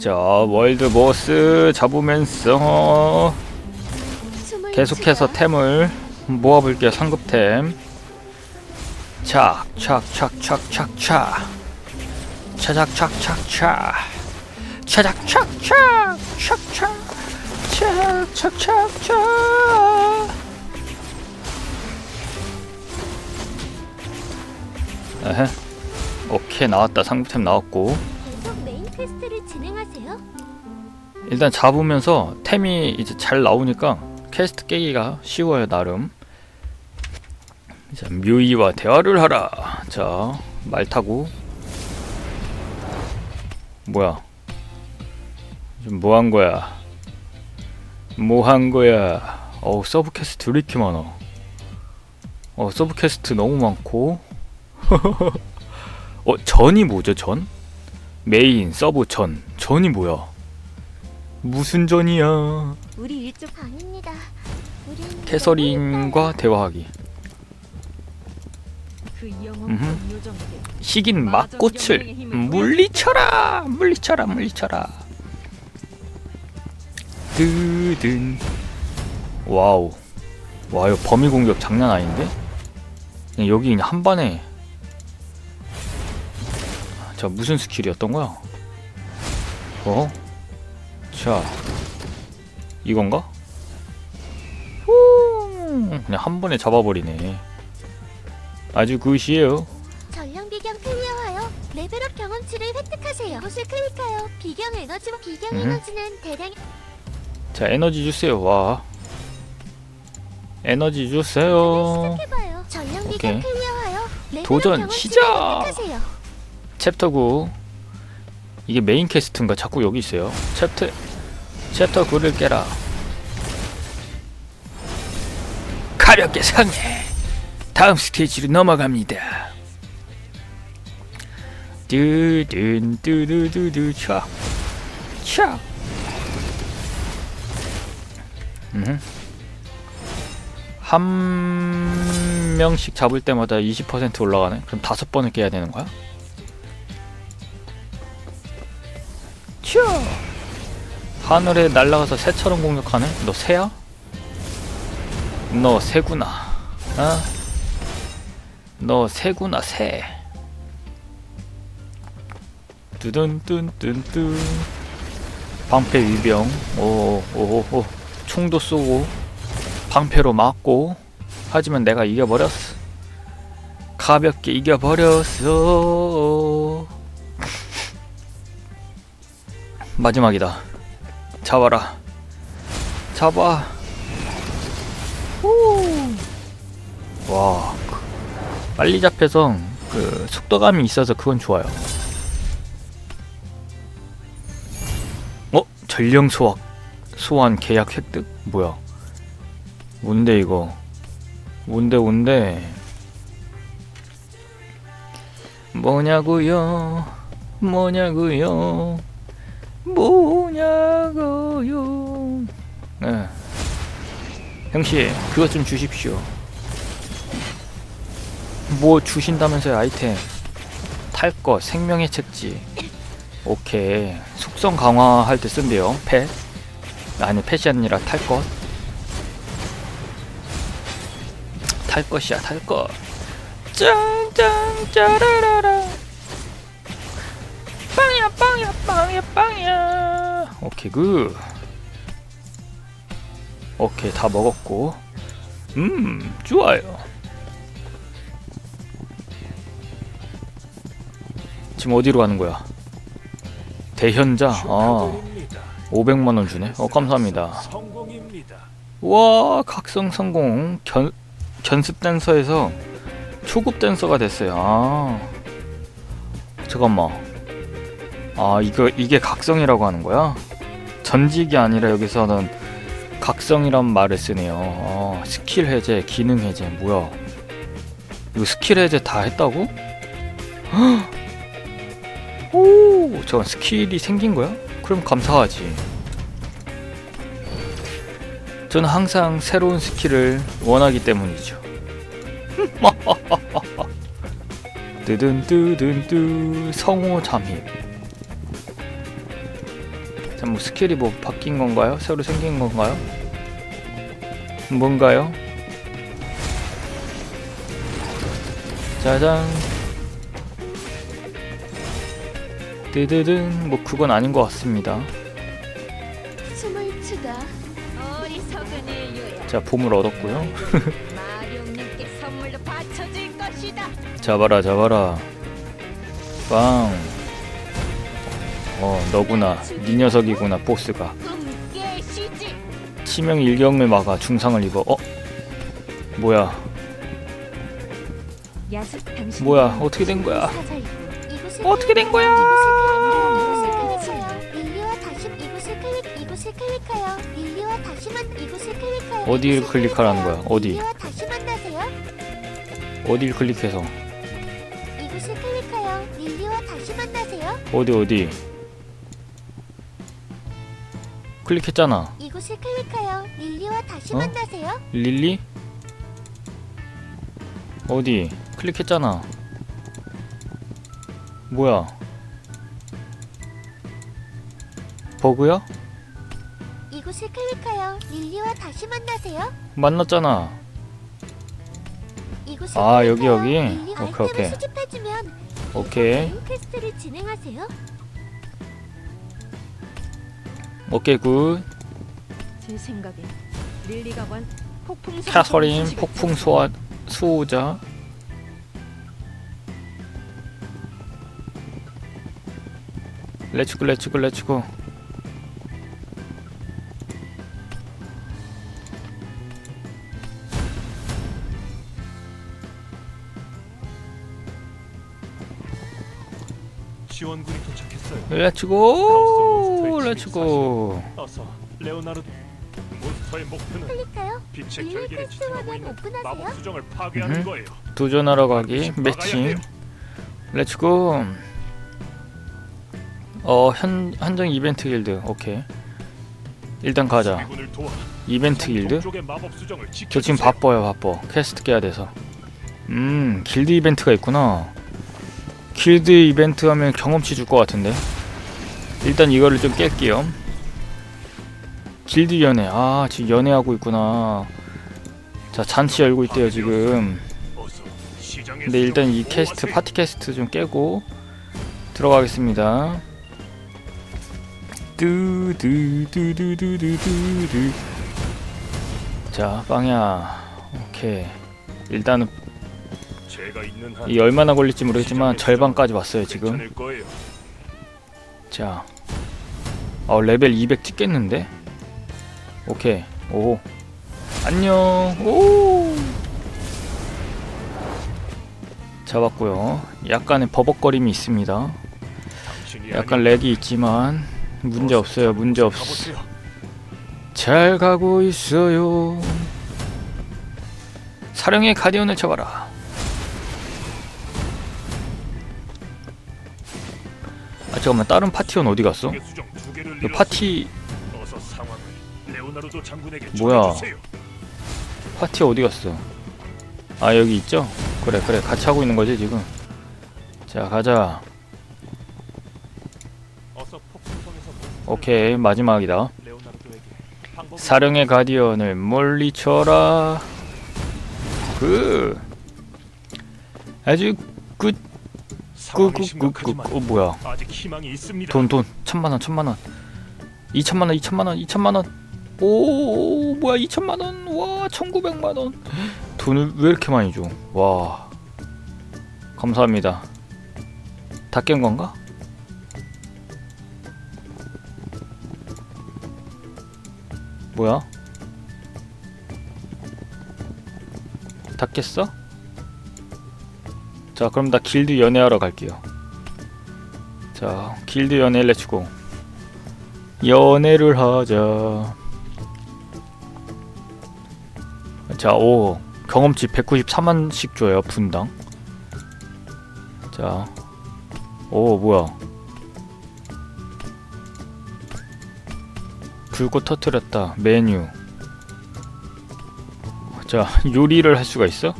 자 월드 보스 잡으면서 계속해서. 템을 모아볼게요 상급템. 착착착착착착 차작착착착 차작착착 착착 착착착착 에헤. 오케이 나왔다. 상급템 나왔고 일단 잡으면서 템이 이제 잘 나오니까 퀘스트 깨기가 쉬워요 나름. 자 뮤이와 대화를 하라. 자 말 타고. 뭐야? 지금 뭐 한 거야? 뭐 한 거야? 어우 서브 퀘스트 왜 이렇게 많아. 어 서브 퀘스트 너무 많고. 어 전이 뭐죠 전? 메인 서브 전. 전이 뭐야 무슨 전이야? 우리 일쪽 아닙니다. 우린 캐서린과 대화하기. 그 영웅 음흠. 요정들 식인 막꽃을 물리쳐라, 물리쳐라, 물리쳐라. 뜨든. 와우. 와, 이거 범위 공격 장난 아닌데? 그냥 여기 그냥 한 번에. 자, 무슨 스킬이었던 거야? 어? 자, 이건가? 후, 그냥 한 번에 잡아버리네. 아주 굿이에요. 전령 비경 클리어하여 레벨업 경험치를 획득하세요. 이것을 클릭하여 비경 에너지와 비경 음. 에너지는 대량 자, 에너지 주세요. 와. 에너지 주세요. 시작해봐요. 전령 오케이. 비경 클리어하여 레벨업 도전 경험치를 시작! 획득하세요. 챕터 9. 이게 메인 퀘스트인가? 자꾸 여기 있어요. 챕터 챕터 9를 깨라. 가볍게 상해. 다음 스테이지로 넘어갑니다. 뚜든 뚜두두두 차. 차. 음. 한 명씩 잡을 때마다 20% 올라가네. 그럼 다섯 번을 깨야 되는 거야? 하늘에 날아가서 새처럼 공격하네? 너 새야? 너 새구나 어? 너 새구나 새 뚜둔뚠뚠뚠 방패 위병 오오오오 총도 쏘고 방패로 맞고 하지만 내가 이겨버렸어 가볍게 이겨버렸어 마지막이다. 잡아라. 잡아. 후. 와. 그- 빨리 잡혀서 그 속도감이 있어서 그건 좋아요. 어? 전령 소환 소환 계약 획득? 뭐야? 뭔데 이거? 뭔데 뭔데? 뭐냐고요? 뭐냐고요? 뭐냐고요? 네. 형씨, 그것 좀 주십시오. 뭐 주신다면서요, 아이템. 탈 것, 생명의 책지. 오케이. 속성 강화할 때 쓴대요. 펫. 아니, 펫이 아니라 탈 것. 탈 것이야, 탈 것. 짱 짱 짜라라라. 빵이야 빵이야 빵이야. 오케이 굿. 오케이 다 먹었고. 음 좋아요. 지금 어디로 가는 거야? 대현자 아 500만원 주네? 어 감사합니다. 와 각성 성공. 견, 견습 댄서에서 초급 댄서가 됐어요. 아. 잠깐만 아 이거 이게 각성이라고 하는 거야? 전직이 아니라 여기서는 각성이란 말을 쓰네요. 아, 스킬 해제 기능 해제 뭐야? 이거 스킬 해제 다 했다고? 오 저건 스킬이 생긴 거야? 그럼 감사하지. 저는 항상 새로운 스킬을 원하기 때문이죠. 뜨든 뜨든 뜨 성호 잠입. 자, 뭐 스킬이 뭐 바뀐 건가요? 새로 생긴 건가요? 뭔가요? 짜잔. 뜨드든 뭐 그건 아닌 것 같습니다. 춤을 추다. 어리석은 인류야. 자 보물 얻었고요. 마룡님께 선물로 바쳐줄 것이다. 잡아라 잡아라. 빵. 어 너구나. 네 녀석이구나 보스가. 치명 일경매 막아 중상을 입어. 어? 뭐야? 뭐야? 어떻게 된 거야? 어떻게 된 거야? 어디를 클릭하라는 거야? 어디? 어딜 클릭해서? 어디 어디? 클릭했잖아. 이곳을 클릭하여 릴리와 다시 어? 만나세요. 릴리? 어디? 클릭했잖아. 뭐야? 버그야? 이곳을 클릭하여 릴리와 다시 만나세요. 만났잖아. 이곳을 아, 여기, 클릭하여 여기? 릴리 오케이, 아이템을 오케이. 수집해주면 오케이. 퀘스트를 진행하세요. 오케이 굿. 제 생각엔 릴리가 원 폭풍 캐서린 폭풍 소화 수호자. 렛츠고 렛츠고 렛츠고. 렛츠고 렛츠고. 어서 레오나르도 몬스터의 목표는 클릭하여 빛의 릴리 결계를 지탱하고 있는 오픈하세요. 마법 수정을 파괴하는 음흠. 거예요. 도전하러 가기 매칭. 렛츠고. 어, 현 한정 이벤트 길드. 오케이. 일단 가자. 도와 이벤트 길드. 동쪽의 마법 수정을 저 지켜주세요. 지금 바빠요, 바빠. 퀘스트 깨야 돼서. 음, 길드 이벤트가 있구나. 길드 이벤트 하면 경험치 줄 것 같은데. 일단 이거를 좀 깰게요. 길드 연애. 아, 지금 연애하고 있구나. 자, 잔치 열고 있대요, 지금. 근데 일단 이 캐스트. 파티 캐스트 좀 깨고 들어가겠습니다. 뚜두두두두두두두 자 빵야 오케이 일단은 이 얼마나 걸릴지 모르겠지만 절반까지 왔어요 지금. 자. 어, 레벨 200 찍겠는데? 오케이. 오. 안녕. 오! 잡았고요. 약간의 버벅거림이 있습니다. 약간 렉이 있지만 문제 없어요. 문제 없어. 잘 가고 있어요. 사령의 가디언을 쳐봐라. 아 잠깐만 다른 파티원 어디 갔어? 이 잃었습니다. 파티 뭐야? 파티 어디 갔어? 아 여기 있죠? 그래 그래 같이 하고 있는 거지 지금. 자 가자. 오케이 마지막이다. 사령의 가디언을 멀리 쳐라. 그 아주 상황이 끄끄끄끄 심각하지만 어 뭐야? 아직 희망이 있습니다. 돈 돈. 천만 원 천만 원. 이천만 원 이천만 원 이천만 원오 뭐야 이천만 원와 천구백만 원. 돈을 왜 이렇게 많이 줘와. 감사합니다. 다 깬 건가? 뭐야? 다 깼어 자 그럼 나 길드 연애하러 갈게요 자, 길드 연애 렛츠고. 연애를 하자. 자, 오. 경험치 194만씩 줘요, 분당. 자. 오, 뭐야. 불꽃 터트렸다. 메뉴. 자, 요리를 할 수가 있어?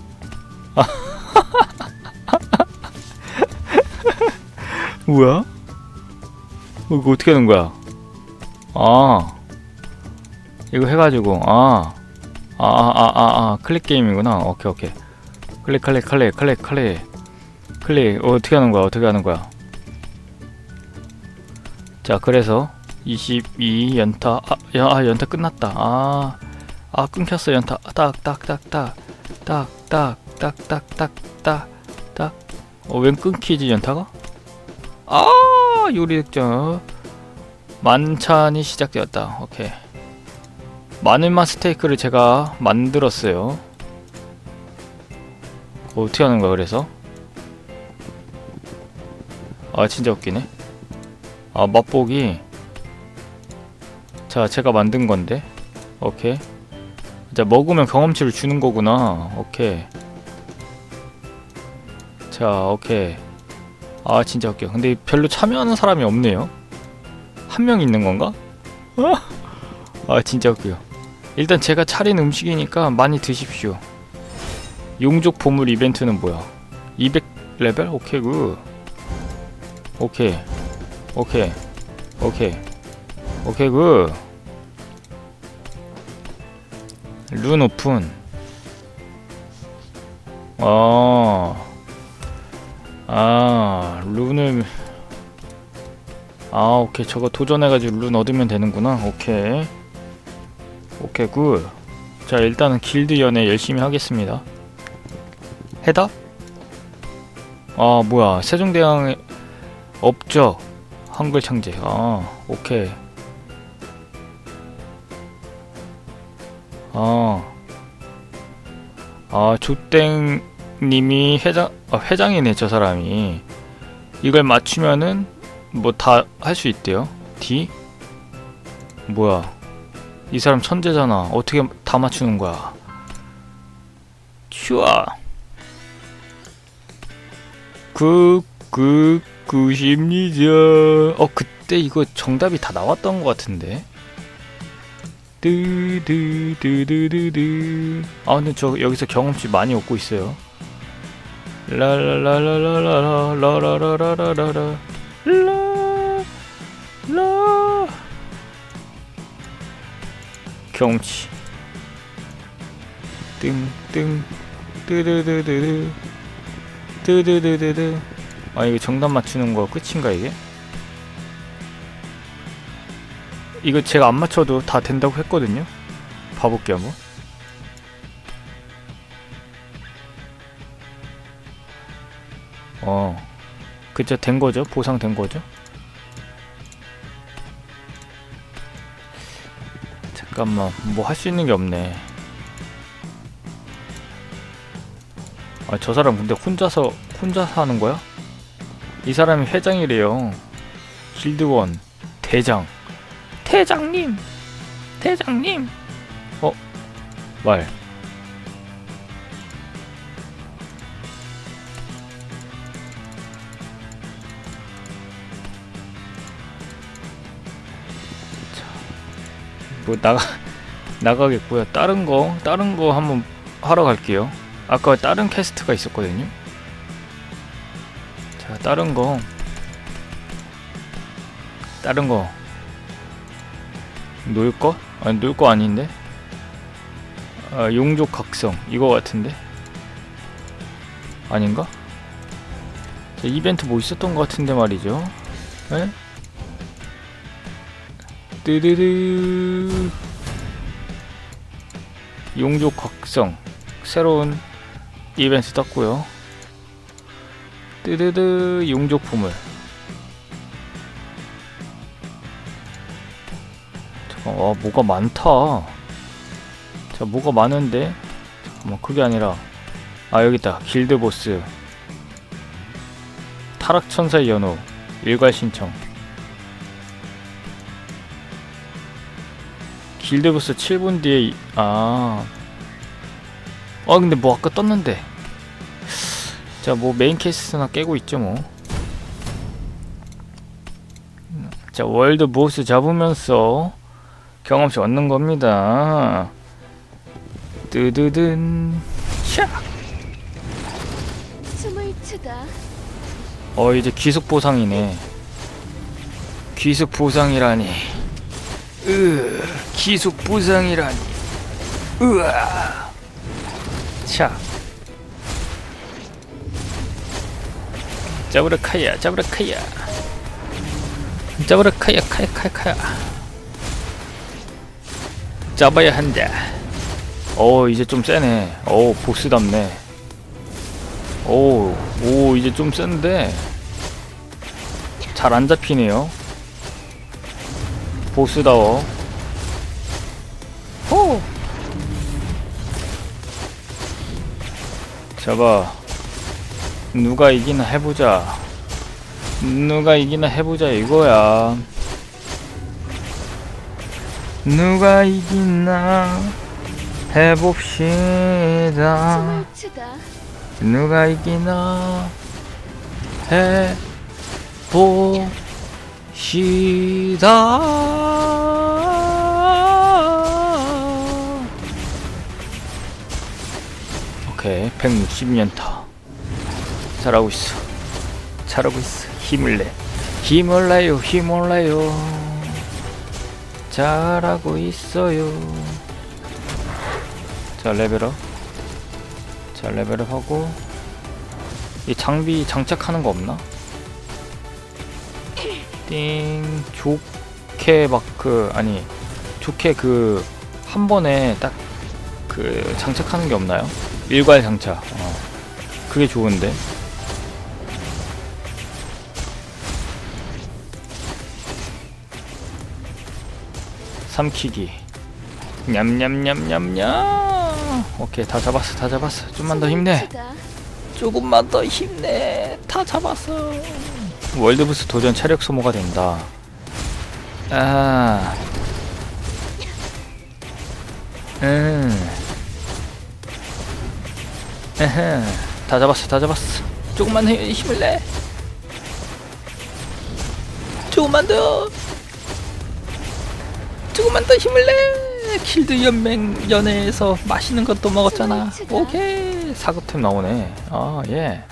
뭐야? 어, 이거 어떻게 하는 거야? 아. 이거 해가지고 아. 아 아 아 아 클릭 게임이구나. 오케이 오케이. 클릭 클릭 클릭 클릭 클릭. 클릭. 어, 어떻게 하는 거야? 어떻게 하는 거야? 자 그래서 22 연타 아, 야, 아 연타 끝났다. 아, 아 끊겼어 연타. 딱딱딱딱딱딱딱딱딱딱어웬 끊기지 연타가 아 요리 득점 만찬이 시작되었다. 오케이. 마늘맛 스테이크를 제가 만들었어요. 어, 어떻게 하는 거야 그래서? 아 진짜 웃기네. 아 맛보기. 자 제가 만든 건데. 오케이. 자 먹으면 경험치를 주는 거구나. 오케이. 자 오케이 아 진짜 웃겨. 근데 별로 참여하는 사람이 없네요. 한 명 있는 건가? 아 진짜 웃겨. 일단 제가 차린 음식이니까 많이 드십시오. 용족 보물 이벤트는 뭐야? 200레벨? 오케이 굿. 오케이. 오케이. 오케이. 오케이 굿. 룬 오픈. 어. 아 룬을 아 오케이. 저거 도전해가지고 룬 얻으면 되는구나. 오케이. 오케이 굿자 일단은 길드 연애 열심히 하겠습니다. 해답? 아 뭐야. 세종대왕에 없죠? 한글 창제. 아 오케이. 아, 아, 조땡 님이 회장, 아, 회장이네, 저 사람이. 이걸 맞추면은, 뭐, 다 할 수 있대요. D? 뭐야. 이 사람 천재잖아. 어떻게 다 맞추는 거야. 슈아. 그, 그, 굿입니다. 어, 그때 이거 정답이 다 나왔던 것 같은데. 드드드드드드 아 근데 저 여기서 경험치 많이 얻고 있어요 라라라라라라라라라라라라 라 라 경험치 띵띵 드드드드드 드드드드드 아 이거 정답 맞추는 거 끝인가 이게? 이거 제가 안 맞춰도 다 된다고 했거든요. 봐볼게요 한번. 그저 된 거죠? 보상된 거죠? 잠깐만, 뭐 할 수 있는 게 없네. 아, 저 사람 근데 혼자서 혼자서 하는 거야? 이 사람이 회장이래요. 길드원 대장. 대장님, 대장님. 어, 말. 뭐 나가 나가겠고요. 다른 거, 다른 거 한번 하러 갈게요. 아까 다른 캐스트가 있었거든요. 자, 다른 거, 다른 거. 놀 거? 아니 놀 거 아닌데? 아, 용족 각성 이거 같은데? 아닌가? 자, 이벤트 뭐 있었던 것 같은데 말이죠. 에? 뜨르르 용족 각성 새로운 이벤트 떴고요. 뜨르르 용족 보물 잠깐, 와, 뭐가 많다. 자, 뭐가 많은데? 잠깐만, 그게 아니라. 아, 여기 있다. 길드 보스. 타락천사의 연호. 일괄 신청. 길드 보스 7분 뒤에, 이- 아. 아, 근데 뭐 아까 떴는데. 자, 뭐 메인 캐스트나 깨고 있죠, 뭐. 자, 월드 보스 잡으면서 경험치 얻는 겁니다. 뜨드든 샤. 숨을 추다. 어 이제 귀속 보상이네. 귀속 보상이라니. 으, 기숙 부상이라니. 으아. 자. 자브라카야, 자브라카야. 자브라카야, 카야, 카야, 카야. 잡아야 한다. 어, 이제 좀 세네. 어, 보스답네. 오, 오, 이제 좀 센데. 잘 안 잡히네요. 보스다워. 호! 잡아. 누가 이기나 해보자. 누가 이기나 해보자 이거야. 누가 이기나 해봅시다. 누가 이기나 해보 시다 오케이 160년타 잘하고 있어. 잘하고 있어. 힘을 내. 힘을 내요 힘을 내요. 잘하고 있어요. 자 레벨업. 자 레벨업 하고. 이 장비 장착하는 거 없나? 띵. 좋게 막 그 아니 좋게 그 한 번에 딱 그 장착하는 게 없나요? 일괄 장착. 어. 그게 좋은데. 삼키기. 냠냠냠냠냠. 오케이 다 잡았어 다 잡았어. 좀만 더 힘내. 조금만 더 힘내. 다 잡았어. 월드부스 도전 체력 소모가 된다. 아. 음. 다 잡았어, 다 잡았어. 조금만 힘을 내. 조금만 더. 조금만 더 힘을 내. 길드 연맹 연회에서 맛있는 것도 먹었잖아. 오케이. 사급템 나오네. 아, 예.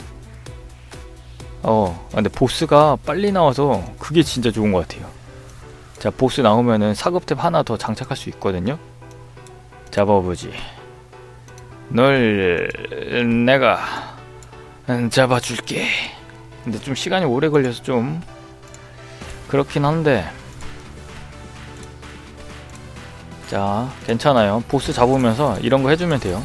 어 아, 근데 보스가 빨리 나와서 그게 진짜 좋은 것 같아요. 자 보스 나오면은 사급탭 하나 더 장착할 수 있거든요. 잡아보지. 널 내가 잡아줄게. 근데 좀 시간이 오래 걸려서 좀 그렇긴 한데. 자 괜찮아요. 보스 잡으면서 이런 거 해주면 돼요.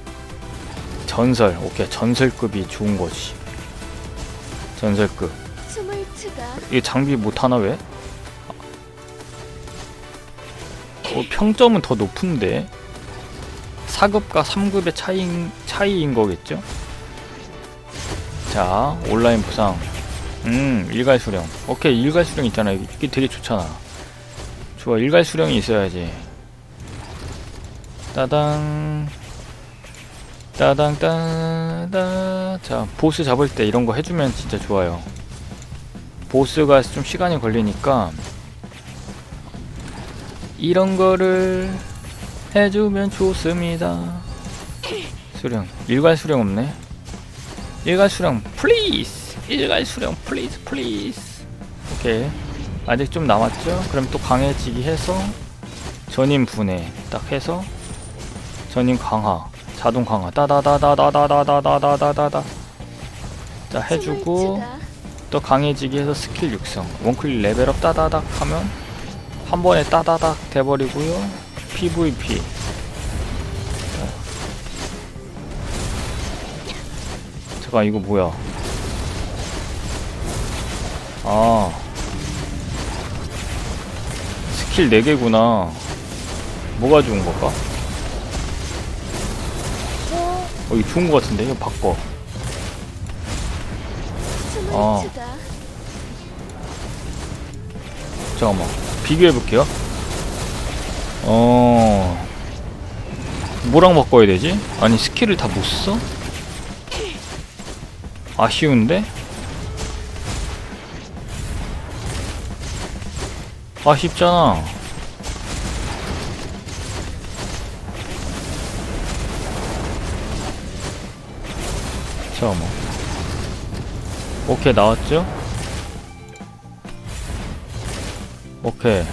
전설 오케이 전설급이 좋은 거지. 전설급. 이 장비 못 하나 왜? 어, 평점은 더 높은데 4급과 3급의 차이인, 차이인 거겠죠? 자 온라인 부상 음 일괄 수령 오케이 일괄 수령 있잖아 이게 되게 좋잖아 좋아 일괄 수령이 있어야지 따당 따당 따당 자 보스 잡을 때 이런 거 해주면 진짜 좋아요. 보스가 좀 시간이 걸리니까 이런 거를 해주면 좋습니다. 수령. 일괄 수령 없네. 일괄 수령 플리즈 일괄 수령 플리즈 플리즈 오케이. 아직 좀 남았죠? 그럼 또 강해지기 해서 전임 분해 딱 해서 전임 강화 자동 강화. 따다다다다다다다다다다다. 자 해주고. 또 강해지기 해서 스킬 육성. 원클릭 레벨업 따다닥 하면 한 번에 따다닥 돼버리고요. PVP 잠깐 이거 뭐야? 아. 스킬 4개구나. 뭐가 좋은 걸까? 어 이거 좋은 거 같은데 이거 바꿔. 추다. 잠깐만 비교해 볼게요. 어 뭐랑 바꿔야 되지? 아니 스킬을 다 못 써? 아쉬운데? 아쉽잖아. 잠깐만. 오케이 나왔죠? 오케이.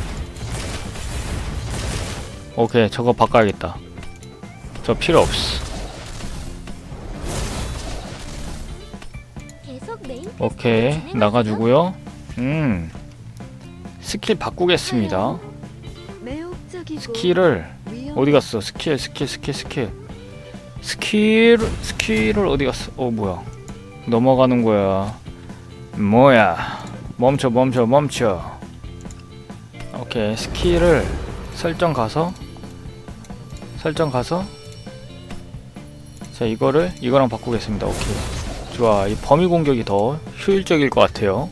오케이 저거 바꿔야겠다. 저 필요 없어. 오케이. 나가주고요. 음 스킬 바꾸겠습니다. 스킬을 어디 갔어? 스킬 스킬 스킬 스킬 스킬 스킬을 어디 갔어? 어 뭐야? 넘어가는 거야. 뭐야? 멈춰 멈춰 멈춰. 오케이 스킬을 설정 가서 설정 가서 자 이거를 이거랑 바꾸겠습니다. 오케이 좋아 이 범위 공격이 더 효율적일 것 같아요.